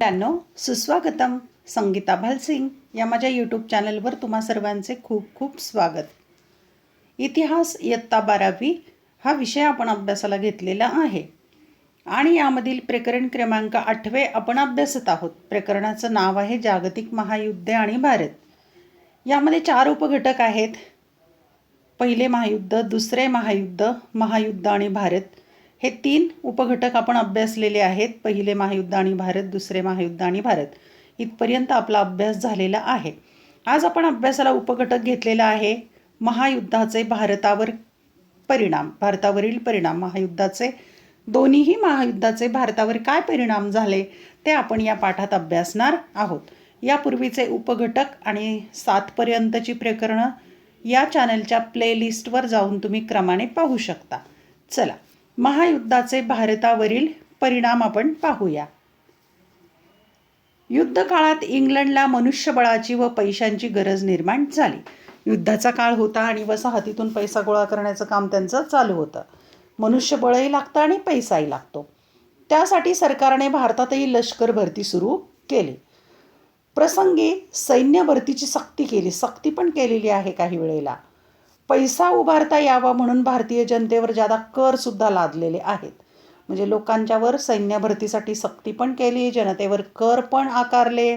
त्यांनो सुस्वागतम संगीता भालसिंग या माझ्या यूट्यूब चॅनलवर तुम्हा सर्वांचे खूप खूप स्वागत. इतिहास इयत्ता बारावी हा विषय आपण अभ्यासाला घेतलेला आहे. आणि यामधील प्रकरण क्रमांक आठवे आपण अभ्यासत आहोत. प्रकरणाचं नाव आहे जागतिक महायुद्धे आणि भारत. यामध्ये चार उपघटक आहेत. पहिले महायुद्ध दुसरे महायुद्ध महायुद्ध आणि भारत. हे तीन उपघटक आपण अभ्यासलेले आहेत. पहिले महायुद्ध आणि भारत दुसरे महायुद्ध आणि भारत. इथपर्यंत आपला अभ्यास झालेला आहे. आज आपण अभ्यासाला उपघटक घेतलेला आहे. महायुद्धाचे भारतावर परिणाम भारतावरील परिणाम महायुद्धाचे दोन्हीही महायुद्धाचे भारतावर काय परिणाम झाले ते आपण या पाठात अभ्यासणार आहोत. यापूर्वीचे उपघटक आणि सातपर्यंतची प्रकरणं या चॅनलच्या प्लेलिस्टवर जाऊन तुम्ही क्रमाने पाहू शकता. चला महायुद्धाचे भारतावरील परिणाम आपण पाहूया. युद्ध काळात इंग्लंडला मनुष्यबळाची व पैशांची गरज निर्माण झाली. युद्धाचा काळ होता आणि वसाहतीतून पैसा गोळा करण्याचं काम त्यांचं चालू होतं. मनुष्यबळही लागतं आणि पैसाही लागतो. त्यासाठी सरकारने भारतातही लष्कर भरती सुरू केली. प्रसंगी सैन्य भरतीची सक्ती केली. सक्ती पण केलेली आहे काही वेळेला. पैसा उभारता यावा म्हणून भारतीय जनतेवर जादा कर सुद्धा लादलेले आहेत. म्हणजे लोकांच्यावर सैन्य भरतीसाठी सक्ती पण केली जनतेवर कर पण आकारले.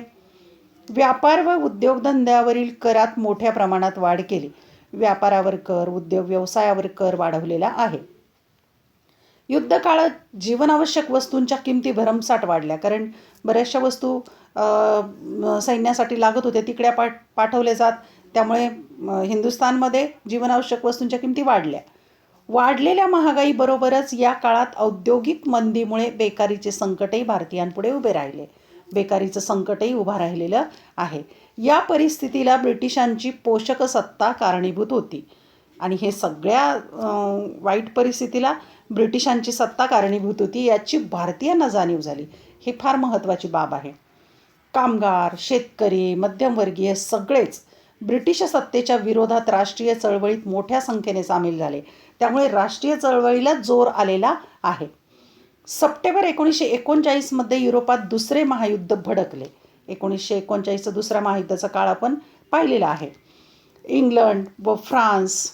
व्यापार व उद्योगधंद्यावरील करात मोठ्या प्रमाणात वाढ केली. व्यापारावर कर उद्योग व्यवसायावर कर वाढवलेला आहे. युद्धकाळात जीवनावश्यक वस्तूंच्या किमती भरमसाठ वाढल्या कारण बऱ्याचशा वस्तू सैन्यासाठी लागत होत्या तिकड्या पाठ पाठवल्या जात. त्यामुळे हिंदुस्थानमध्ये जीवनावश्यक वस्तूंच्या किमती वाढल्या. वाढलेल्या महागाईबरोबरच या काळात औद्योगिक मंदीमुळे बेकारीचे संकटही भारतीयांपुढे उभे राहिले. बेकारीचं संकटही उभा राहिलेलं आहे. या परिस्थितीला ब्रिटिशांची पोषक सत्ता कारणीभूत होती. आणि हे सगळ्या वाईट परिस्थितीला ब्रिटिशांची सत्ता कारणीभूत होती याची भारतीयांना जाणीव झाली. ही फार महत्त्वाची बाब आहे. कामगार शेतकरी मध्यमवर्गीय सगळेच ब्रिटिश सत्तेच्या विरोधात राष्ट्रीय चळवळीत मोठ्या संख्येने सामील झाले. त्यामुळे राष्ट्रीय चळवळीला जोर आलेला आहे. सप्टेंबर एकोणीसशे एकोणचाळीसमध्ये युरोपात दुसरे महायुद्ध भडकले. एकोणीसशे एकोणचाळीसचं दुसऱ्या महायुद्धाचा काळ आपण पाहिलेला आहे. इंग्लंड व फ्रान्स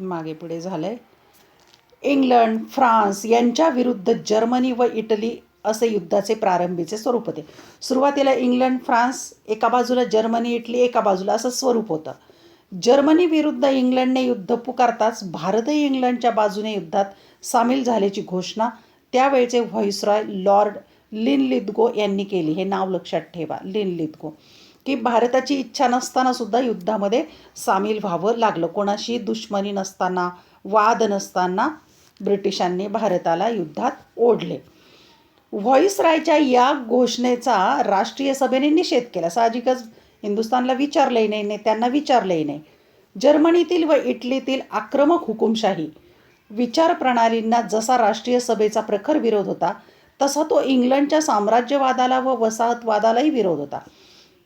मागे पुढे झालं आहे इंग्लंड फ्रान्स यांच्या विरुद्ध जर्मनी व इटली असे युद्धाचे प्रारंभीचे स्वरूप होते. सुरुवातीला इंग्लंड फ्रान्स एका बाजूला जर्मनी इटली एका बाजूला असं स्वरूप होतं. जर्मनी विरुद्ध इंग्लंडने युद्ध पुकारताच भारतही इंग्लंडच्या बाजूने युद्धात सामील झाल्याची घोषणा त्यावेळचे व्हॉइसरॉय लॉर्ड लिन लिदगो यांनी केली. हे नाव लक्षात ठेवा लिन लिदगो की भारताची इच्छा नसताना सुद्धा युद्धामध्ये सामील व्हावं लागलं. कोणाशी दुश्मनी नसताना वाद नसताना ब्रिटिशांनी भारताला युद्धात ओढले. व्हॉइसरायच्या या घोषणेचा राष्ट्रीय सभेने निषेध केला. साहजिकच हिंदुस्थानला विचारलंही नाही त्यांना विचारलंही नाही. जर्मनीतील व इटलीतील आक्रमक हुकुमशाही विचारप्रणालींना जसा राष्ट्रीय सभेचा प्रखर विरोध होता तसा तो इंग्लंडच्या साम्राज्यवादाला व वसाहतवादालाही विरोध होता.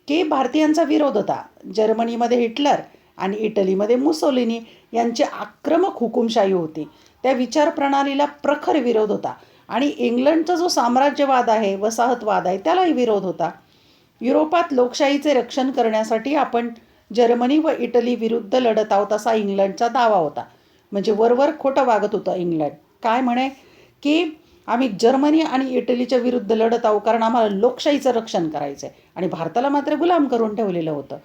की भारतीयांचा विरोध होता. जर्मनीमध्ये हिटलर आणि इटलीमध्ये मुसोलिनी यांची आक्रमक हुकुमशाही होती. त्या विचारप्रणालीला प्रखर विरोध होता. आणि इंग्लंडचा जो साम्राज्यवाद आहे वसाहतवाद आहे त्यालाही विरोध होता. युरोपात लोकशाहीचे रक्षण करण्यासाठी आपण जर्मनी व इटली विरुद्ध लढत आहोत असा इंग्लंडचा दावा होता. म्हणजे वरवर खोटं वागत होतं इंग्लंड. काय म्हणे? की आम्ही जर्मनी आणि इटलीच्या विरुद्ध लढत आहोत कारण आम्हाला लोकशाहीचं रक्षण करायचं आहे आणि भारताला मात्र गुलाम करून ठेवलेलं होतं.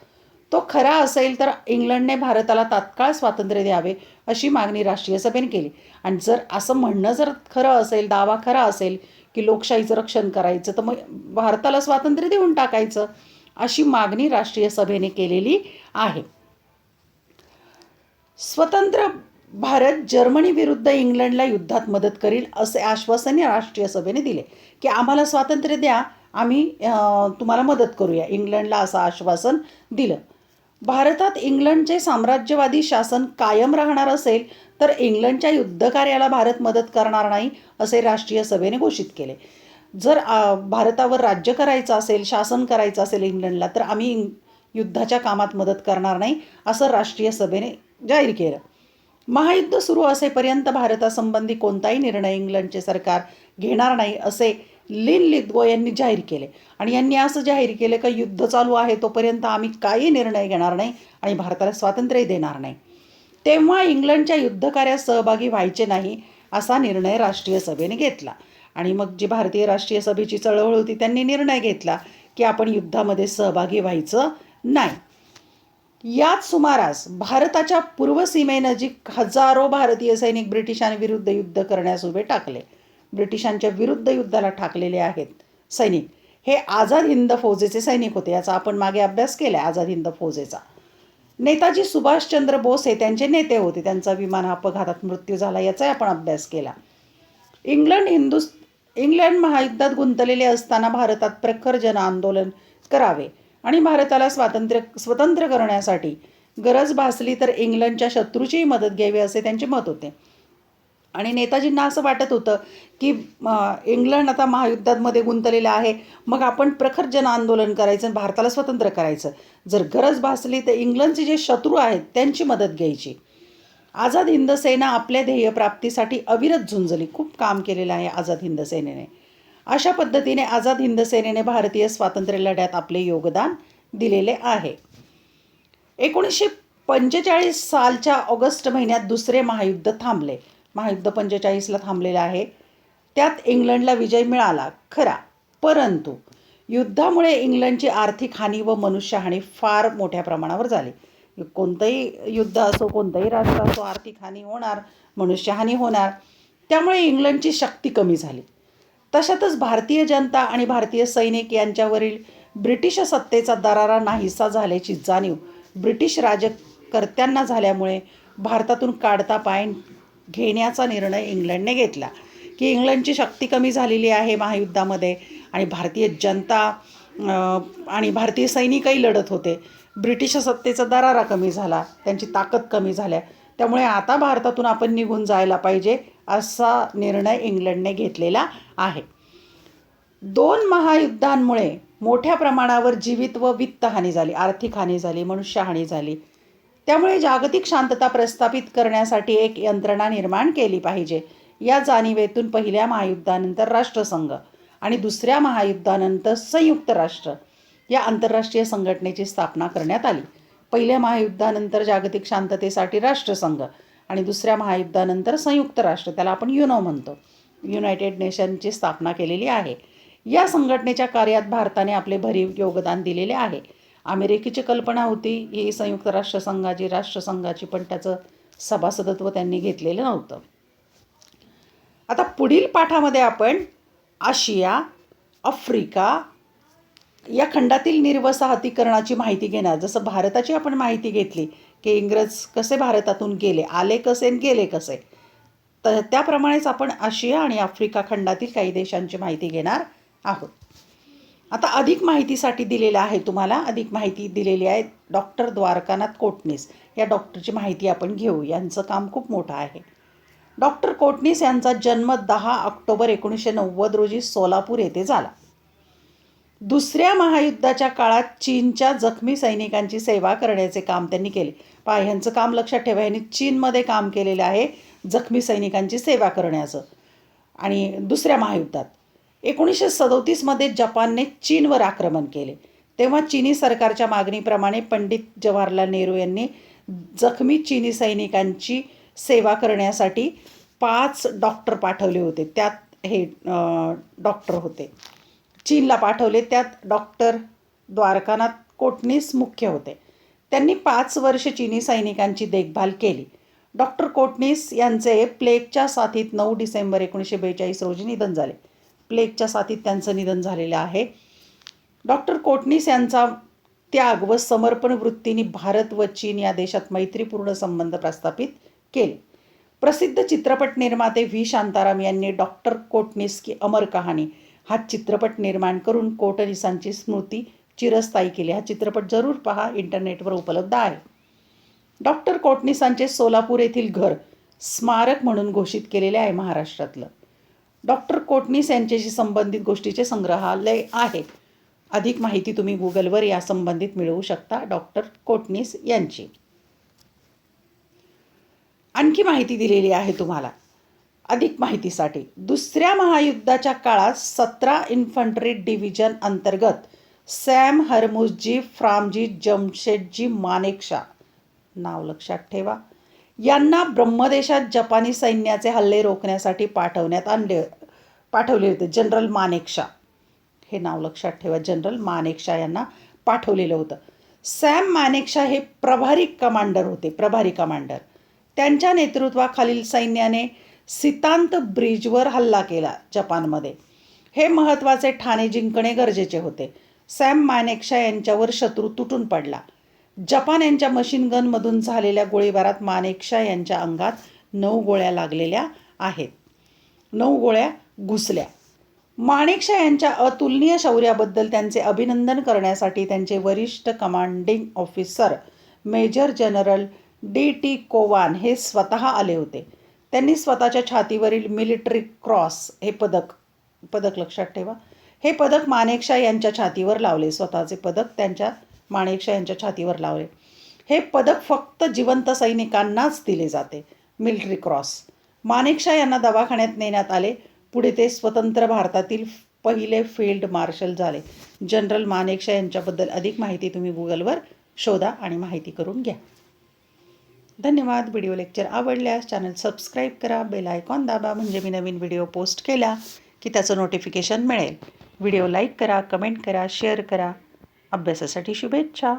तो खरा असेल तर इंग्लंडने भारताला तात्काळ स्वातंत्र्य द्यावे अशी मागणी राष्ट्रीय सभेने केली. आणि जर असं म्हणणं जर खरं असेल दावा खरा असेल की लोकशाहीचं रक्षण करायचं तर मग भारताला स्वातंत्र्य देऊन टाकायचं अशी मागणी राष्ट्रीय सभेने केलेली आहे. स्वतंत्र भारत जर्मनी विरुद्ध इंग्लंडला युद्धात मदत करील असे आश्वासन राष्ट्रीय सभेने दिले. की आम्हाला स्वातंत्र्य द्या आम्ही तुम्हाला मदत करूया इंग्लंडला असं आश्वासन दिलं. भारतात इंग्लंडचे साम्राज्यवादी शासन कायम राहणार असेल तर इंग्लंडच्या युद्धकार्याला भारत मदत करणार नाही असे राष्ट्रीय सभेने घोषित केले. जर भारतावर राज्य करायचं असेल शासन करायचं असेल इंग्लंडला तर आम्ही युद्धाच्या कामात मदत करणार नाही असं राष्ट्रीय सभेने जाहीर केलं. महायुद्ध सुरू असेपर्यंत भारतासंबंधी कोणताही निर्णय इंग्लंडचे सरकार घेणार नाही असे लिन लिद्गो यांनी जाहीर केले. आणि यांनी असं जाहीर केलं का युद्ध चालू आहे तोपर्यंत आम्ही काही निर्णय घेणार नाही आणि भारताला स्वातंत्र्य देणार नाही. तेव्हा इंग्लंडच्या युद्धकार्यात सहभागी व्हायचे नाही असा निर्णय राष्ट्रीय सभेने घेतला. आणि मग जी भारतीय राष्ट्रीय सभेची चळवळ होती त्यांनी निर्णय घेतला की आपण युद्धामध्ये सहभागी व्हायचं नाही. याच सुमारास भारताच्या पूर्व सीमेनजीक हजारो भारतीय सैनिक ब्रिटिशांविरुद्ध युद्ध करण्यास उभे टाकले. ब्रिटिशांच्या विरुद्ध युद्धाला ठाकलेले आहेत. सैनिक. हे आझाद हिंद फौजेचे सैनिक होते याचा आपण मागे अभ्यास केला आझाद हिंद फौजेचा. नेताजी सुभाषचंद्र बोस हे त्यांचे नेते होते त्यांचा विमान अपघातात मृत्यू झाला याचाही आपण अभ्यास केला. इंग्लंड हिंदुस इंग्लंड महायुद्धात गुंतलेले असताना भारतात प्रखर जन आंदोलन करावे आणि भारताला स्वातंत्र्य स्वतंत्र करण्यासाठी गरज भासली तर इंग्लंडच्या शत्रूचीही मदत घ्यावी असे त्यांचे मत होते. आणि नेताजींना असं वाटत होतं की इंग्लंड आता महायुद्धामध्ये गुंतलेलं आहे. मग आपण प्रखर जन आंदोलन करायचं आणि भारताला स्वतंत्र करायचं. जर गरज भासली तर इंग्लंडचे जे शत्रू आहेत त्यांची मदत घ्यायची. आझाद हिंद सेना आपल्या ध्येयप्राप्तीसाठी अविरत झुंजली. खूप काम केलेलं आहे आझाद हिंद सेनेने. अशा पद्धतीने आझाद हिंद सेनेने भारतीय स्वातंत्र्य लढ्यात आपले योगदान दिलेले आहे. एकोणीसशे पंचेचाळीस सालच्या ऑगस्ट महिन्यात दुसरे महायुद्ध थांबले. महायुद्ध पंचेचाळीसला थांबलेलं आहे. त्यात इंग्लंडला विजय मिळाला खरा. परंतु युद्धामुळे इंग्लंडची आर्थिक हानी व मनुष्यहानी फार मोठ्या प्रमाणावर झाली. कोणतंही युद्ध असो कोणतंही राष्ट्र असो आर्थिक हानी होणार मनुष्यहानी होणार. त्यामुळे इंग्लंडची शक्ती कमी झाली. तशातच भारतीय जनता आणि भारतीय सैनिक यांच्यावरील ब्रिटिश सत्तेचा दरारा नाहीसा झाल्याची जाणीव ब्रिटिश राजकर्त्यांना झाल्यामुळे भारतातून काढता पाय घेण्याचा निर्णय इंग्लंडने घेतला की इंग्लंडची शक्ती कमी झालेली आहे महायुद्धामध्ये आणि भारतीय जनता आणि भारतीय सैनिकही लढत होते. ब्रिटिश सत्तेचा दरारा कमी झाला त्यांची ताकद कमी झाल्या. त्यामुळे आता भारतातून आपण निघून जायला पाहिजे असा निर्णय इंग्लंडने घेतलेला आहे. दोन महायुद्धांमुळे मोठ्या प्रमाणावर जीवित व वित्तहानी झाली आर्थिक हानी झाली मनुष्यहानी झाली. त्यामुळे जागतिक शांतता प्रस्थापित करण्यासाठी एक यंत्रणा निर्माण केली पाहिजे. या जाणीवेतून पहिल्या महायुद्धानंतर राष्ट्रसंघ आणि दुसऱ्या महायुद्धानंतर संयुक्त राष्ट्र या आंतरराष्ट्रीय संघटनेची स्थापना करण्यात आली. पहिल्या महायुद्धानंतर जागतिक शांततेसाठी राष्ट्रसंघ आणि दुसऱ्या महायुद्धानंतर संयुक्त राष्ट्र त्याला आपण युनो म्हणतो. युनायटेड नेशनची स्थापना केलेली आहे. या संघटनेच्या कार्यात भारताने आपले भरीव योगदान दिलेले आहे. अमेरिकेची कल्पना होती. ही संयुक्त राष्ट्रसंघाची राष्ट्रसंघाची पण त्याचं सभासदत्व त्यांनी घेतलेलं नव्हतं. आता पुढील पाठामध्ये आपण आशिया आफ्रिका या खंडातील निर्वसाहतीकरणाची माहिती घेणार. जसं भारताची आपण माहिती घेतली की इंग्रज कसे भारतातून गेले आले कसे आणि गेले कसे. तर त्याप्रमाणेच आपण आशिया आणि आफ्रिका खंडातील काही देशांची माहिती घेणार आहोत. आता अधिक माहितीसाठी दिलेलं आहे तुम्हाला अधिक माहिती दिलेली आहे डॉक्टर द्वारकानाथ कोटणीस. या डॉक्टरची माहिती आपण घेऊ. यांचं काम खूप मोठं आहे. डॉक्टर कोटणीस यांचा जन्म दहा ऑक्टोबर एकोणीसशे नव्वद रोजी सोलापूर येथे झाला. दुसऱ्या महायुद्धाच्या काळात चीनच्या जखमी सैनिकांची सेवा करण्याचे काम त्यांनी केले. पहा ह्यांचं काम लक्षात ठेवा. यांनी चीनमध्ये काम केलेलं आहे जखमी सैनिकांची सेवा करण्याचं. आणि दुसऱ्या महायुद्धात. एकोणीसशे सदोतीसमध्ये जपानने चीनवर आक्रमण केले. तेव्हा चीनी सरकारच्या मागणीप्रमाणे पंडित जवाहरलाल नेहरू यांनी जखमी चीनी सैनिकांची सेवा करण्यासाठी पाच डॉक्टर पाठवले होते. त्यात हे डॉक्टर होते. चीनला पाठवले. त्यात डॉक्टर द्वारकानाथ कोटणीस मुख्य होते. त्यांनी पाच वर्ष चीनी सैनिकांची देखभाल केली. डॉक्टर कोटणीस यांचे प्लेगच्या साथीत नऊ डिसेंबर एकोणीसशे बेचाळीस रोजी निधन झाले. प्लेगच्या साथीत त्यांचं निधन झालेलं आहे. डॉक्टर कोटणीस यांचा त्याग व समर्पण वृत्तीने भारत व चीन या देशात मैत्रीपूर्ण संबंध प्रस्थापित केले. प्रसिद्ध चित्रपट निर्माते व्ही. शांताराम यांनी डॉक्टर कोटणीस की अमर कहाणी हा चित्रपट निर्माण करून कोटणीसांची स्मृती चिरस्थायी केली. हा चित्रपट जरूर पहा इंटरनेटवर उपलब्ध आहे. डॉक्टर कोटणीसांचे सोलापूर येथील घर स्मारक म्हणून घोषित केलेले आहे महाराष्ट्रातलं. डॉक्टर कोटणीस यांच्याशी संबंधित गोष्टीचे संग्रहालय आहे. अधिक माहिती तुम्ही गुगलवर या संबंधित मिळवू शकता डॉक्टर कोटणीस यांची. आणखी माहिती दिलेली आहे तुम्हाला. अधिक माहितीसाठी दुसऱ्या महायुद्धाच्या काळात सतरा इन्फंट्री डिव्हिजन अंतर्गत सॅम हरमुसजी फ्रामजी जमशेदजी मानेकशा नाव लक्षात ठेवा. यांना ब्रह्मदेशात जपानी सैन्याचे हल्ले रोखण्यासाठी पाठवण्यात आणले पाठवले होते. जनरल मानेकशा. हे नाव लक्षात ठेवा. जनरल मानेकशा यांना पाठवलेलं होतं. सॅम मानेकशा हे प्रभारी कमांडर होते प्रभारी कमांडर. त्यांच्या नेतृत्वाखालील सैन्याने सितांत ब्रिजवर हल्ला केला जपानमध्ये. हे महत्त्वाचे ठाणे जिंकणे गरजेचे होते. सॅम मानेकशा यांच्यावर शत्रू तुटून पडला. जपान यांच्या मशीन गनमधून झालेल्या गोळीबारात मानेकशा यांच्या अंगात नऊ गोळ्या लागलेल्या आहेत. नऊ गोळ्या घुसल्या. माणेकशा यांच्या अतुलनीय शौर्याबद्दल त्यांचे अभिनंदन करण्यासाठी त्यांचे वरिष्ठ commanding officer major general D T Cowan हे स्वतः आले होते. त्यांनी स्वतःच्या छातीवरील मिलिटरी क्रॉस हे पदक पदक लक्षात ठेवा. हे पदक मानेकशा यांच्या छातीवर लावले. स्वतःचे पदक त्यांच्या माणेकशा यांच्या छातीवर लावले. हे पदक फक्त जिवंत सैनिकांनाच दिले जाते. Military cross. मानेकशा यांना दवाखान्यात नेण्यात आले. पुढे ते स्वतंत्र भारतातील पहिले फील्ड मार्शल झाले. जनरल मानेकशा यांच्याबद्दल अधिक माहिती तुम्ही गुगलवर शोधा आणि माहिती करून घ्या. धन्यवाद. व्हिडिओ लेक्चर आवडल्यास चॅनल सबस्क्राईब करा. बेल आयकॉन दाबा. म्हणजे मी नवीन व्हिडिओ पोस्ट केला की त्याचं नोटिफिकेशन मिळेल. व्हिडिओ लाईक करा कमेंट करा शेअर करा. अभ्यासासाठी शुभेच्छा.